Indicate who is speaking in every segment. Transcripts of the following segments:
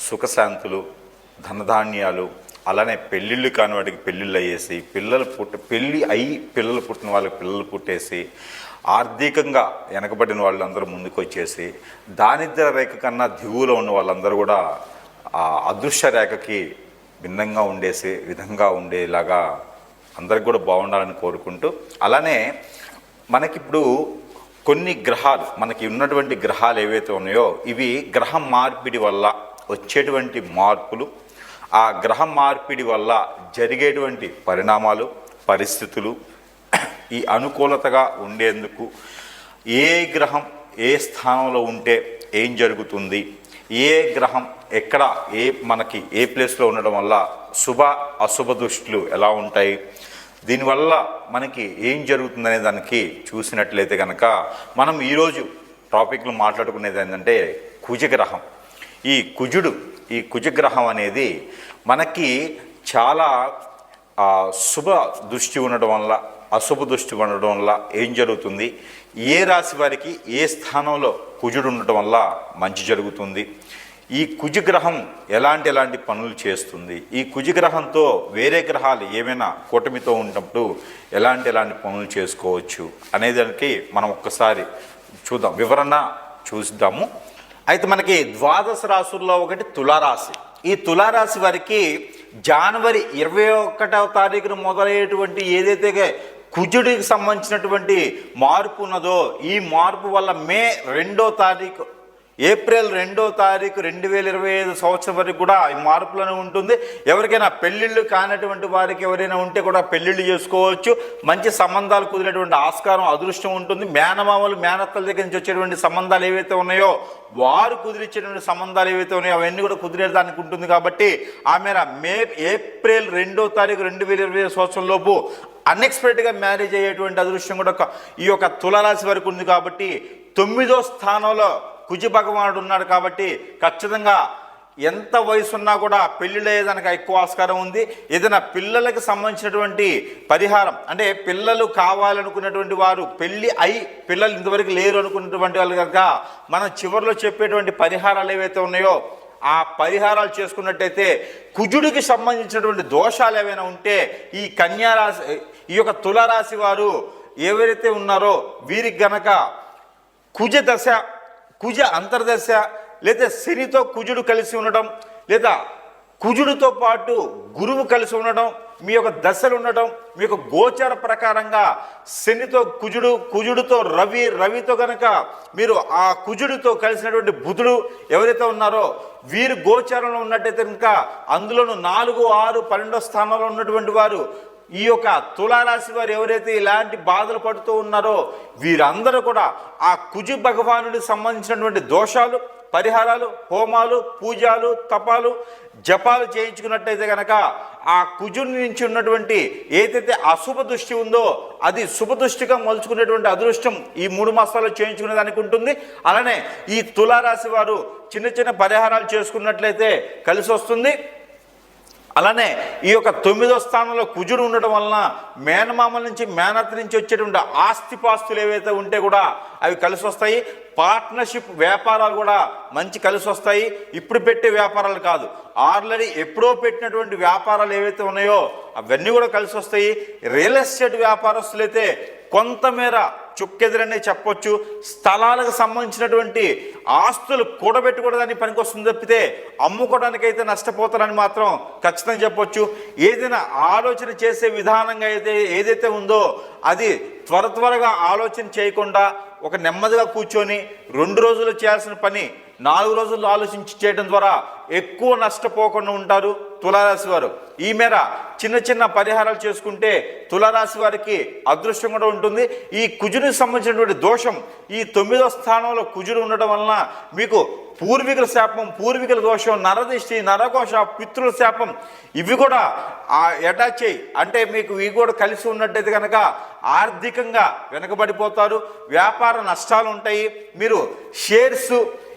Speaker 1: సుఖశాంతులు ధనధాన్యాలు అలానే పెళ్ళిళ్ళు కాని వాటికి పెళ్ళిళ్ళు అయ్యేసి పిల్లలు పుట్ట పెళ్ళి అయ్యి పిల్లలు పుట్టిన వాళ్ళకి పిల్లలు పుట్టేసి ఆర్థికంగా వెనకబడిన వాళ్ళందరూ ముందుకు వచ్చేసి దారిద్ర రేఖ కన్నా దిగువలో ఉన్న వాళ్ళందరూ కూడా ఆ అదృశ్య రేఖకి భిన్నంగా ఉండేసి విధంగా ఉండేలాగా అందరికి కూడా బాగుండాలని కోరుకుంటూ అలానే మనకిప్పుడు కొన్ని గ్రహాలు మనకి ఉన్నటువంటి గ్రహాలు ఏవైతే ఉన్నాయో ఇవి గ్రహ మార్పిడి వల్ల వచ్చేటువంటి మార్పులు ఆ గ్రహ మార్పిడి వల్ల జరిగేటువంటి పరిణామాలు పరిస్థితులు ఈ అనుకూలతగా ఉండేందుకు ఏ గ్రహం ఏ స్థానంలో ఉంటే ఏం జరుగుతుంది ఏ గ్రహం ఎక్కడ ఏ మనకి ఏ ప్లేస్లో ఉండడం వల్ల శుభ అశుభ దృష్టిలు ఎలా ఉంటాయి దీనివల్ల మనకి ఏం జరుగుతుందనే దానికి చూసినట్లయితే కనుక మనం ఈరోజు టాపిక్లు మాట్లాడుకునేది ఏంటంటే కుజగ్రహం. ఈ కుజుడు ఈ కుజగ్రహం అనేది మనకి చాలా శుభ దృష్టి ఉండడం వల్ల అశుభ దృష్టి ఉండడం వల్ల ఏం జరుగుతుంది? ఏ రాశి వారికి ఏ స్థానంలో కుజుడు ఉండటం వల్ల మంచి జరుగుతుంది? ఈ కుజగ్రహం ఎలాంటి ఎలాంటి పనులు చేస్తుంది? ఈ కుజగ్రహంతో వేరే గ్రహాలు ఏమైనా కూటమితో ఉన్నప్పుడు ఎలాంటి ఎలాంటి పనులు చేసుకోవచ్చు? అనే దానికి మనం ఒక్కసారి చూద్దాం. వివరణ చూద్దాము. అయితే మనకి ద్వాదశ రాశుల్లో ఒకటి తులారాశి. ఈ తులారాశి వారికి జనవరి ఇరవై ఒకటవ తారీఖున మొదలయ్యేటువంటి ఏదైతే కుజుడికి సంబంధించినటువంటి మార్పు ఉన్నదో ఈ మార్పు వల్ల మే రెండో తారీఖు ఏప్రిల్ రెండో తారీఖు రెండు వేల ఇరవై ఐదు సంవత్సరం వరకు కూడా ఈ మార్పులను ఉంటుంది. ఎవరికైనా పెళ్ళిళ్ళు కానటువంటి వారికి ఎవరైనా ఉంటే కూడా పెళ్ళిళ్ళు చేసుకోవచ్చు. మంచి సంబంధాలు కుదిరేటువంటి ఆస్కారం అదృష్టం ఉంటుంది. మేనమామలు మేనత్తల దగ్గర నుంచి వచ్చేటువంటి సంబంధాలు ఏవైతే ఉన్నాయో వారు కుదిరించేటువంటి సంబంధాలు ఏవైతే ఉన్నాయో అవన్నీ కూడా కుదిరేదానికి ఉంటుంది కాబట్టి ఆ మేర మే ఏప్రిల్ రెండో తారీఖు రెండు వేల ఇరవై ఐదు సంవత్సరం లోపు అన్ఎక్స్పెక్టెడ్గా మ్యారేజ్ అయ్యేటువంటి అదృష్టం కూడా ఒక- ఈ యొక్క తులరాశి వరకు ఉంది కాబట్టి తొమ్మిదో స్థానంలో కుజ భగవానుడు ఉన్నాడు కాబట్టి ఖచ్చితంగా ఎంత వయసు ఉన్నా కూడా పెళ్ళిళ్ళు అయ్యేదానికి ఎక్కువ ఆస్కారం ఉంది. ఏదైనా పిల్లలకు సంబంధించినటువంటి పరిహారం అంటే పిల్లలు కావాలనుకున్నటువంటి వారు పెళ్ళి అయి పిల్లలు ఇంతవరకు లేరు అనుకున్నటువంటి వాళ్ళు కనుక మనం చివరిలో చెప్పేటువంటి పరిహారాలు ఏవైతే ఉన్నాయో ఆ పరిహారాలు చేసుకున్నట్టయితే కుజుడికి సంబంధించినటువంటి దోషాలు ఏవైనా ఉంటే ఈ కన్యారాశి ఈ యొక్క తులారాశి వారు ఎవరైతే ఉన్నారో వీరికి గనక కుజ దశ కుజ అంతర్దశ లేదా శనితో కుజుడు కలిసి ఉండటం లేదా కుజుడితో పాటు గురువు కలిసి ఉండడం మీ యొక్క దశలు ఉండటం మీ యొక్క గోచర ప్రకారంగా శనితో కుజుడు కుజుడితో రవి రవితో కనుక మీరు ఆ కుజుడితో కలిసినటువంటి బుధుడు ఎవరైతే ఉన్నారో వీరు గోచారంలో ఉన్నట్టయితే కనుక అందులోనూ నాలుగు ఆరు పన్నెండో స్థానంలో ఉన్నటువంటి వారు ఈ యొక్క తులారాశి వారు ఎవరైతే ఇలాంటి బాధలు పడుతూ ఉన్నారో వీరందరూ కూడా ఆ కుజు భగవానుడికి సంబంధించినటువంటి దోషాలు పరిహారాలు హోమాలు పూజలు తపాలు జపాలు చేయించుకున్నట్టయితే కనుక ఆ కుజుని నుంచి ఉన్నటువంటి ఏదైతే అశుభ దృష్టి ఉందో అది శుభదృష్టిగా మలుచుకునేటువంటి అదృష్టం ఈ మూడు మాసాల్లో చేయించుకునే దానికి ఉంటుంది. అలానే ఈ తులారాశి వారు చిన్న చిన్న పరిహారాలు చేసుకున్నట్లయితే కలిసి వస్తుంది. అలానే ఈ యొక్క తొమ్మిదో స్థానంలో కుజుడు ఉండటం వలన మేనమామల నుంచి మేనత్ నుంచి వచ్చేటువంటి ఆస్తిపాస్తులు ఏవైతే ఉంటే కూడా అవి కలిసి వస్తాయి. పార్ట్నర్షిప్ వ్యాపారాలు కూడా మంచి కలిసి వస్తాయి. ఇప్పుడు పెట్టే వ్యాపారాలు కాదు. ఆల్రెడీ ఎప్పుడో పెట్టినటువంటి వ్యాపారాలు ఏవైతే ఉన్నాయో అవన్నీ కూడా కలిసి వస్తాయి. రియల్ ఎస్టేట్ వ్యాపారస్తులు అయితే కొంతమేర చుక్కెదురనే చెప్పొచ్చు. స్థలాలకు సంబంధించినటువంటి ఆస్తులు కూడబెట్టుకోవడానికి పనికొస్తుంది తప్పితే అమ్ముకోవడానికైతే నష్టపోతారని మాత్రం ఖచ్చితంగా చెప్పొచ్చు. ఏదైనా ఆలోచన చేసే విధానంగా అయితే ఏదైతే ఉందో అది త్వర త్వరగా ఆలోచన చేయకుండా ఒక నెమ్మదిగా కూర్చొని రెండు రోజులు చేయాల్సిన పని నాలుగు రోజుల్లో ఆలోచించి చేయడం ద్వారా ఎక్కువ నష్టపోకుండా ఉంటారు తులారాశి వారు. ఈ మేర చిన్న చిన్న పరిహారాలు చేసుకుంటే తులారాశి వారికి అదృష్టం కూడా ఉంటుంది. ఈ కుజునికి సంబంధించినటువంటి దోషం ఈ తొమ్మిదో స్థానంలో కుజుడు ఉండడం వలన మీకు పూర్వీకుల శాపం పూర్వీకుల దోషం నరదిష్టి నరకోశ పితృల శాపం ఇవి కూడా అటాచ్ అయ్యి అంటే మీకు ఇవి కూడా కలిసి ఉన్నట్టయితే కనుక ఆర్థికంగా వెనకబడిపోతారు. వ్యాపార నష్టాలు ఉంటాయి. మీరు షేర్స్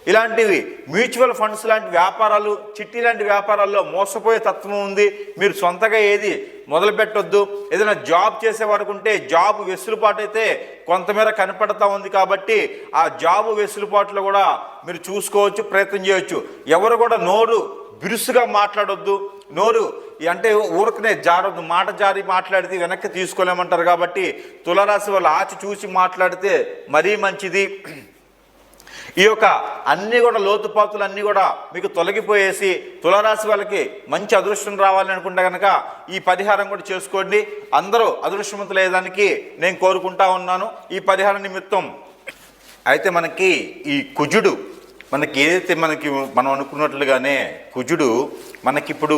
Speaker 1: ఇలాంటివి మ్యూచువల్ ఫండ్స్ లాంటి వ్యాపారాలు చిట్టి లాంటి వ్యాపారాల్లో మోసపోయే తత్వం ఉంది. మీరు సొంతగా ఏది మొదలు పెట్టొద్దు ఏదైనా జాబ్ చేసేవారుకుంటే జాబ్ వెసులుబాటు అయితే కొంతమేర కనపడతా ఉంది కాబట్టి ఆ జాబ్ వెసులుబాటులో కూడా మీరు చూసుకోవచ్చు ప్రయత్నం చేయవచ్చు ఎవరు కూడా నోరు బిరుసుగా మాట్లాడొద్దు. నోరు అంటే ఊరకనే జారొద్దు. మాట జారి మాట్లాడితే వెనక్కి తీసుకోలేమంటారు కాబట్టి తులరాశి వాళ్ళు ఆచి చూసి మాట్లాడితే మరీ మంచిది. ఈ యొక్క అన్నీ కూడా లోతుపాతులు అన్నీ కూడా మీకు తొలగిపోయేసి తులారాశి వాళ్ళకి మంచి అదృష్టం రావాలని అనుకుంటే కనుక ఈ పరిహారం కూడా చేసుకోండి. అందరూ అదృష్టవంతులయ్యేదానికి నేను కోరుకుంటా ఉన్నాను. ఈ పరిహార నిమిత్తం అయితే మనకి ఈ కుజుడు మనకి ఏదైతే మనకి మనం అనుకున్నట్లుగానే కుజుడు మనకిప్పుడు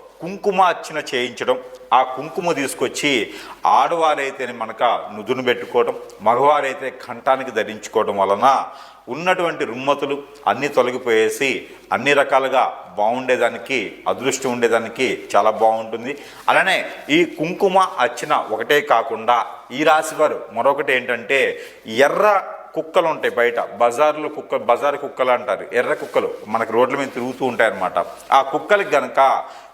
Speaker 1: కుంకుమార్చన చేయించడం ఆ కుంకుమ తీసుకొచ్చి ఆడవారైతే మనక నుదును పెట్టుకోవడం మగవారైతే కంఠానికి ధరించుకోవడం వలన ఉన్నటువంటి రుమ్మతులు అన్నీ తొలగిపోయేసి అన్ని రకాలుగా బాగుండేదానికి అదృష్టం ఉండేదానికి చాలా బాగుంటుంది. అలానే ఈ కుంకుమ అర్చన ఒకటే కాకుండా ఈ రాశి వారు మరొకటి ఏంటంటే ఎర్ర కుక్కలు ఉంటాయి బయట బజార్లో కుక్క బజార్ కుక్కలు అంటారు ఎర్ర కుక్కలు మనకు రోడ్ల మీద తిరుగుతూ ఉంటాయి అన్నమాట ఆ కుక్కలకి గనక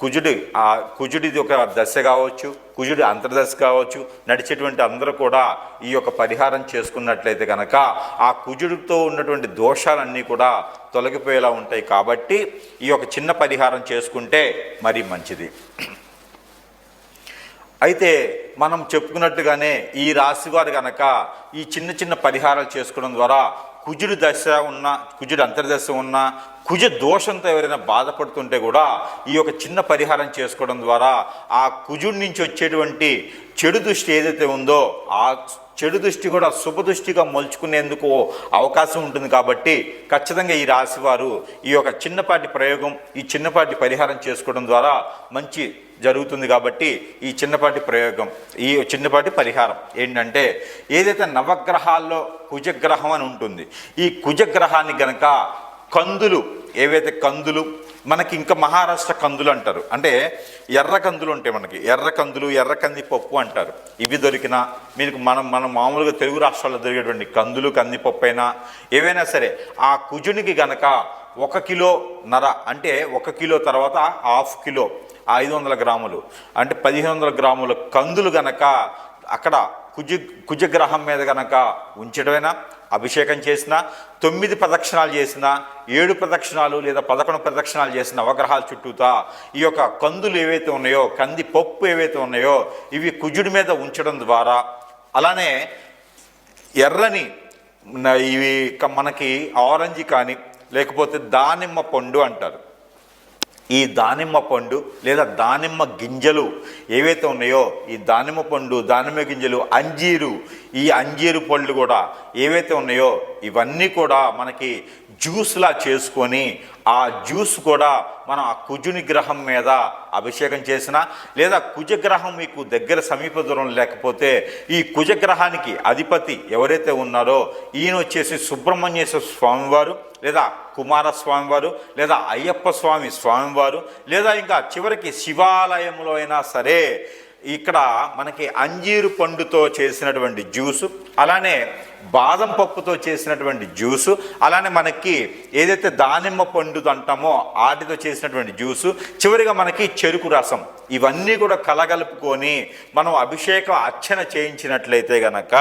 Speaker 1: కుజుడి ఆ కుజుడిది ఒక దశ కావచ్చు కుజుడి అంతర్దశ కావచ్చు నడిచేటువంటి అందరూ కూడా ఈ యొక్క పరిహారం చేసుకున్నట్లయితే కనుక ఆ కుజుడితో ఉన్నటువంటి దోషాలన్నీ కూడా తొలగిపోయేలా ఉంటాయి కాబట్టి ఈ యొక్క చిన్న పరిహారం చేసుకుంటే మరీ మంచిది. అయితే మనం చెప్పుకున్నట్టుగానే ఈ రాశి వారు కనుక ఈ చిన్న చిన్న పరిహారాలు చేసుకోవడం ద్వారా కుజుడు దశ ఉన్న కుజుడు అంతర్దశ ఉన్న కుజ దోషంతో ఎవరైనా బాధపడుతుంటే కూడా ఈ యొక్క చిన్న పరిహారం చేసుకోవడం ద్వారా ఆ కుజుడి నుంచి వచ్చేటువంటి చెడు దృష్టి ఏదైతే ఉందో ఆ చెడు దృష్టి కూడా శుభదృష్టిగా మలుచుకునేందుకు అవకాశం ఉంటుంది కాబట్టి ఖచ్చితంగా ఈ రాశి వారు ఈ యొక్క చిన్నపాటి ప్రయోగం ఈ చిన్నపాటి పరిహారం చేసుకోవడం ద్వారా మంచి జరుగుతుంది కాబట్టి ఈ చిన్నపాటి ప్రయోగం ఈ చిన్నపాటి పరిహారం ఏంటంటే ఏదైతే నవగ్రహాల్లో కుజగ్రహం అని ఉంటుంది ఈ కుజగ్రహాన్ని గనక కందులు ఏవైతే కందులు మనకి ఇంకా మహారాష్ట్ర కందులు అంటారు. అంటే ఎర్ర కందులు ఉంటాయి మనకి. ఎర్ర కందులు ఎర్ర కంది పప్పు అంటారు. ఇవి దొరికినా మీకు మనం మనం మామూలుగా తెలుగు రాష్ట్రాల్లో దొరికేటువంటి కందులు కందిపప్పు అయినా ఏవైనా సరే ఆ కుజునికి గనక ఒక కిలో నర అంటే ఒక కిలో తర్వాత హాఫ్ కిలో ఐదు వందల గ్రాములు అంటే పదిహేను వందల గ్రాముల కందులు గనక అక్కడ కుజ కుజగ్రహం మీద గనక ఉంచడమైనా? అభిషేకం చేసినా తొమ్మిది ప్రదక్షిణాలు చేసినా ఏడు ప్రదక్షిణాలు లేదా పదకొండు ప్రదక్షిణాలు చేసిన నవగ్రహాల చుట్టూతా ఈ యొక్క కందులు ఏవైతే ఉన్నాయో కంది పప్పు ఏవైతే ఉన్నాయో ఇవి కుజుడి మీద ఉంచడం ద్వారా అలానే ఎర్రని ఇవి మనకి ఆరెంజ్ కానీ లేకపోతే దానిమ్మ పండు అంటారు. ఈ దానిమ్మ పండు లేదా దానిమ్మ గింజలు ఏవైతే ఉన్నాయో ఈ దానిమ్మ పండు దానిమ్మ గింజలు అంజీరు ఈ అంజీరు పళ్ళు కూడా ఏవైతే ఉన్నాయో ఇవన్నీ కూడా మనకి జ్యూస్లా చేసుకొని ఆ జ్యూస్ కూడా మనం ఆ కుజుని గ్రహం మీద అభిషేకం చేసిన లేదా కుజగ్రహం మీకు దగ్గర సమీప దూరం లేకపోతే ఈ కుజగ్రహానికి అధిపతి ఎవరైతే ఉన్నారో ఈయన వచ్చేసి సుబ్రహ్మణ్యేశ్వర స్వామివారు లేదా కుమారస్వామివారు లేదా అయ్యప్ప స్వామి స్వామివారు లేదా ఇంకా చివరికి శివాలయంలో అయినా సరే ఇక్కడ మనకి అంజీరు పండుతో చేసినటువంటి జ్యూసు అలానే బాదం పప్పుతో చేసినటువంటి జ్యూసు అలానే మనకి ఏదైతే దానిమ్మ పండు అంటామో వాటితో చేసినటువంటి జ్యూసు చివరిగా మనకి చెరుకు రసం. ఇవన్నీ కూడా కలగలుపుకొని మనం అభిషేకం అర్చన చేయించినట్లయితే గనక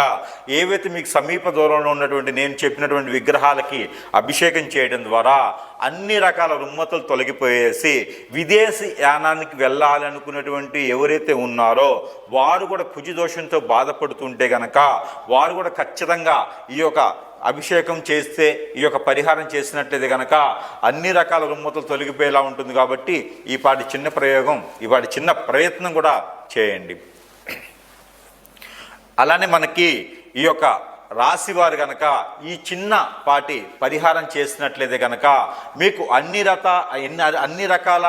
Speaker 1: ఏవైతే మీకు సమీప దూరంలో ఉన్నటువంటి నేను చెప్పినటువంటి విగ్రహాలకి అభిషేకం చేయడం ద్వారా అన్ని రకాల రుమ్మతులు తొలగిపోయేసి విదేశీ యానానికి వెళ్ళాలనుకున్నటువంటి ఎవరైతే ఉన్నారో వారు కూడా కుజి దోషంతో బాధపడుతుంటే గనక వారు కూడా ఖచ్చితంగా ఈ యొక్క అభిషేకం చేస్తే ఈ యొక్క పరిహారం చేసినట్లయితే కనుక అన్ని రకాల రుమ్మతులు తొలగిపోయేలా ఉంటుంది కాబట్టి ఈ పాటి చిన్న ప్రయోగం ఈ పాటి చిన్న ప్రయత్నం కూడా చేయండి. అలానే మనకి ఈ యొక్క రాశివారు గనక ఈ చిన్న పాటి పరిహారం చేసినట్లయితే గనక మీకు అన్ని రత అన్ని రకాల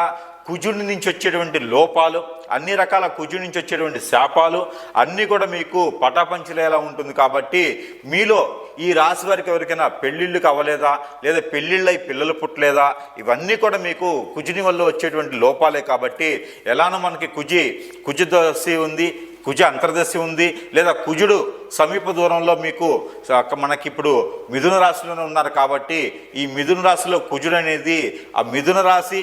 Speaker 1: కుజుడి నుంచి వచ్చేటువంటి లోపాలు అన్ని రకాల కుజుడి నుంచి వచ్చేటువంటి శాపాలు అన్నీ కూడా మీకు పటాపంచలేలా ఉంటుంది కాబట్టి మీలో ఈ రాశి వారికి ఎవరికైనా పెళ్ళిళ్ళు కావలేదా? లేదా పెళ్ళిళ్ళై పిల్లలు పుట్టలేదా? ఇవన్నీ కూడా మీకు కుజుని వల్ల వచ్చేటువంటి లోపాలే కాబట్టి ఎలానో మనకి కుజి కుజుదశి ఉంది కుజ అంతర్దశి ఉంది లేదా కుజుడు సమీప దూరంలో మీకు మనకి ఇప్పుడు మిథున రాశిలోనే ఉన్నారు కాబట్టి ఈ మిథున రాశిలో కుజుడు అనేది ఆ మిథున రాశి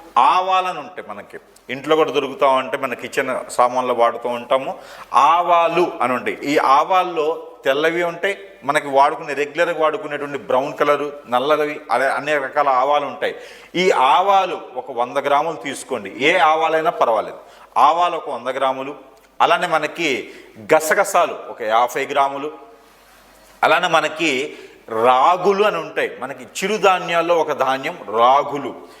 Speaker 1: ఆవాలని ఉంటాయి మనకి. ఇంట్లో కూడా దొరుకుతూ ఉంటే మన కిచెన్ సామాన్లు వాడుతూ ఉంటాము. ఆవాలు అని ఉంటాయి ఈ ఆవాల్లో తెల్లవి ఉంటాయి. మనకి వాడుకునే రెగ్యులర్గా వాడుకునేటువంటి బ్రౌన్ కలరు నల్లవి అదే అనేక రకాల ఆవాలు ఉంటాయి. ఈ ఆవాలు ఒక వంద గ్రాములు తీసుకోండి. ఏ ఆవాలైనా పర్వాలేదు. ఆవాలు ఒక వంద గ్రాములు. అలానే మనకి గసగసాలు ఒక యాభై గ్రాములు. అలానే మనకి రాగులు అని ఉంటాయి. మనకి చిరుధాన్యాల్లో ఒక ధాన్యం రాగులు.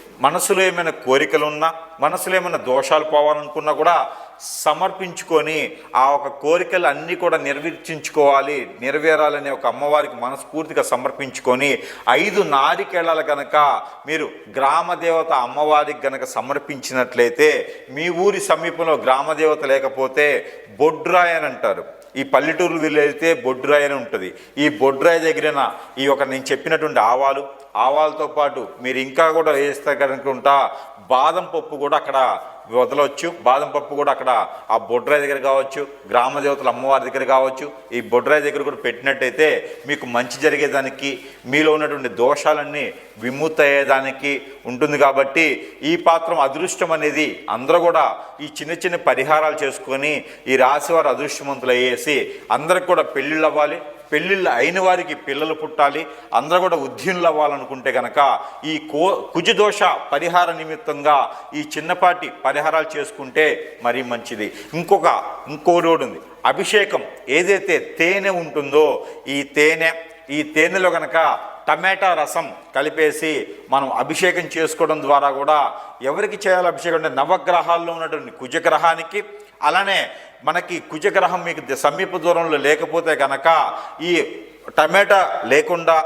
Speaker 1: మనసులో ఏమైనా కోరికలు ఉన్నా మనసులో ఏమైనా దోషాలు పోవాలనుకున్నా కూడా సమర్పించుకొని ఆ ఒక కోరికలు అన్నీ కూడా నిర్వర్తించుకోవాలి నెరవేరాలని ఒక అమ్మవారికి మనస్ఫూర్తిగా సమర్పించుకొని ఐదు నారికేళాలు గనక మీరు గ్రామ దేవత అమ్మవారికి గనక సమర్పించినట్లయితే మీ ఊరి సమీపంలో గ్రామ దేవత లేకపోతే బొడ్రాయ్ అని అంటారు. ఈ పల్లెటూరు వెళ్ళితే బొడ్రాయి అని ఉంటుంది. ఈ బొడ్రాయి దగ్గరన ఈ ఒక నేను చెప్పినటువంటి ఆవాలు ఆవాలతో పాటు మీరు ఇంకా కూడా వేస్తే కనుకుంటా బాదం పప్పు కూడా అక్కడ వదలవచ్చు బాదం పప్పు కూడా అక్కడ ఆ బొడ్రాయి దగ్గర కావచ్చు గ్రామ దేవతల అమ్మవారి దగ్గర కావచ్చు. ఈ బొడ్రాయి దగ్గర కూడా పెట్టినట్టయితే మీకు మంచి జరిగేదానికి మీలో ఉన్నటువంటి దోషాలన్నీ విముక్తి అయ్యేదానికి ఉంటుంది కాబట్టి ఈ పాత్రం అదృష్టం అనేది అందరూ కూడా ఈ చిన్న చిన్న పరిహారాలు చేసుకొని ఈ రాశివారు అదృష్టవంతులు అయ్యేసి అందరికి కూడా పెళ్ళిళ్ళు అవ్వాలి. పెళ్ళిళ్ళు అయిన వారికి పిల్లలు పుట్టాలి అందరూ కూడా ఉద్యములు అవ్వాలనుకుంటే కనుక ఈ కో కుజదోష పరిహార నిమిత్తంగా ఈ చిన్నపాటి పరిహారాలు చేసుకుంటే మరీ మంచిది. ఇంకొక ఇంకో రోడ్ ఉంది. అభిషేకం ఏదైతే తేనె ఉంటుందో ఈ తేనె ఈ తేనెలో కనుక టమాటా రసం కలిపేసి మనం అభిషేకం చేసుకోవడం ద్వారా కూడా ఎవరికి చేయాలి అభిషేకం అంటే నవగ్రహాల్లో ఉన్నటువంటి కుజగ్రహానికి అలానే మనకి కుజగ్రహం మీకు సమీప దూరంలో లేకపోతే కనుక ఈ టమాటా లేకుండా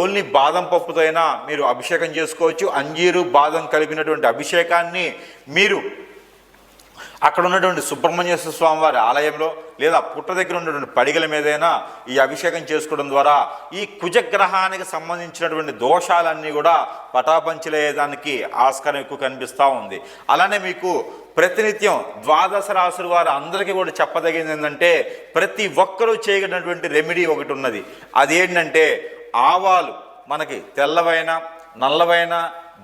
Speaker 1: ఓన్లీ బాదం పప్పుతో అయినా మీరు అభిషేకం చేసుకోవచ్చు. అంజీరు బాదం కలిపినటువంటి అభిషేకాన్ని మీరు అక్కడ ఉన్నటువంటి సుబ్రహ్మణ్యేశ్వర స్వామి వారి ఆలయంలో లేదా పుట్ట దగ్గర ఉన్నటువంటి పడిగల మీదైనా ఈ అభిషేకం చేసుకోవడం ద్వారా ఈ కుజగ్రహానికి సంబంధించినటువంటి దోషాలన్నీ కూడా పటాపంచలేదానికి ఆస్కారం ఎక్కువ కనిపిస్తూ ఉంది. అలానే మీకు ప్రతినిత్యం ద్వాదశ రాసుల వారు అందరికీ కూడా చెప్పదగింది ఏంటంటే ప్రతి ఒక్కరూ చేయగలిగినటువంటి రెమెడీ ఒకటి ఉన్నది. అదేంటంటే ఆవాలు మనకి తెల్లవైన నల్లవైన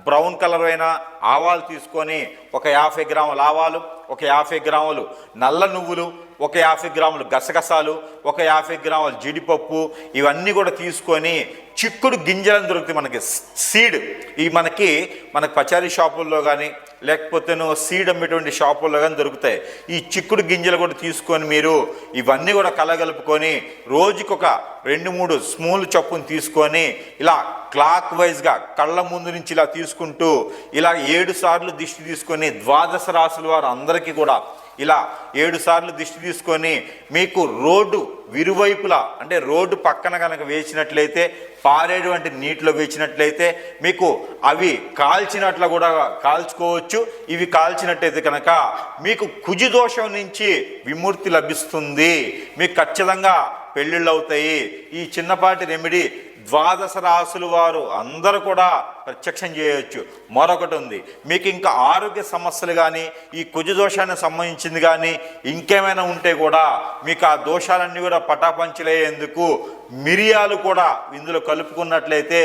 Speaker 1: బ్రౌన్ కలర్ అయినా ఆవాలు తీసుకొని ఒక యాభై గ్రాముల ఆవాలు ఒక యాభై గ్రాములు నల్ల నువ్వులు ఒక యాభై గ్రాములు గసగసాలు ఒక యాభై గ్రాములు జీడిపప్పు ఇవన్నీ కూడా తీసుకొని చిక్కుడు గింజలను దొరుకుతాయి మనకి. సీడ్ ఈ మనకి మనకి పచారీ షాపుల్లో కానీ లేకపోతే సీడ్ అమ్మేటువంటి షాపుల్లో కానీ దొరుకుతాయి. ఈ చిక్కుడు గింజలు కూడా తీసుకొని మీరు ఇవన్నీ కూడా కలగలుపుకొని రోజుకొక రెండు మూడు స్మూల్ చొప్పును తీసుకొని ఇలా క్లాక్ వైజ్గా కళ్ళ ముందు నుంచి ఇలా తీసుకుంటూ ఇలా ఏడు సార్లు దిష్టి తీసుకొని ద్వాదశ రాసుల వారు అందరికీ కూడా ఇలా ఏడు సార్లు దిష్టి తీసుకొని మీకు రోడ్డు విరువైపులా అంటే రోడ్డు పక్కన కనుక వేసినట్లయితే పారేటువంటి నీటిలో వేసినట్లయితే మీకు అవి కాల్చినట్లు కూడా కాల్చుకోవచ్చు. ఇవి కాల్చినట్టయితే కనుక మీకు కుజి దోషం నుంచి విముక్తి లభిస్తుంది. మీకు ఖచ్చితంగా పెళ్ళిళ్ళు అవుతాయి ఈ చిన్నపాటి రెమెడీ ద్వాదశ రాసులు వారు అందరూ కూడా ప్రత్యక్షం చేయవచ్చు మరొకటి ఉంది. మీకు ఇంకా ఆరోగ్య సమస్యలు కానీ ఈ కుజ దోషానికి సంబంధించింది కానీ ఇంకేమైనా ఉంటే కూడా మీకు ఆ దోషాలన్నీ కూడా పటాపంచలేందుకు మిరియాలు కూడా ఇందులో కలుపుకున్నట్లయితే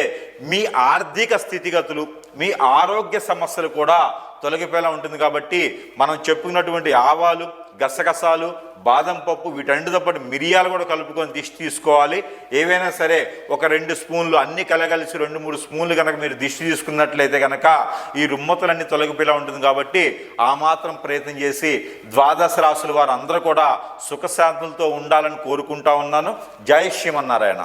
Speaker 1: మీ ఆర్థిక స్థితిగతులు మీ ఆరోగ్య సమస్యలు కూడా తొలగిపోయేలా ఉంటుంది. కాబట్టి మనం చెప్పుకున్నటువంటి ఆవాలు గసగసాలు బాదం పప్పు వీటన్నిటితో పాటు మిరియాలు కూడా కలుపుకొని దిష్టి తీసుకోవాలి. ఏవైనా సరే ఒక రెండు స్పూన్లు అన్ని కలగలిసి రెండు మూడు స్పూన్లు కనుక మీరు దిష్టి తీసుకున్నట్లయితే కనుక ఈ రుమ్మతులన్నీ తొలగిపోయేలా ఉంటుంది కాబట్టి ఆ మాత్రం ప్రయత్నం చేసి ద్వాదశ రాసుల వారు అందరూ కూడా సుఖశాంతులతో ఉండాలని కోరుకుంటా ఉన్నాను. జై శ్రీమన్నారాయణ.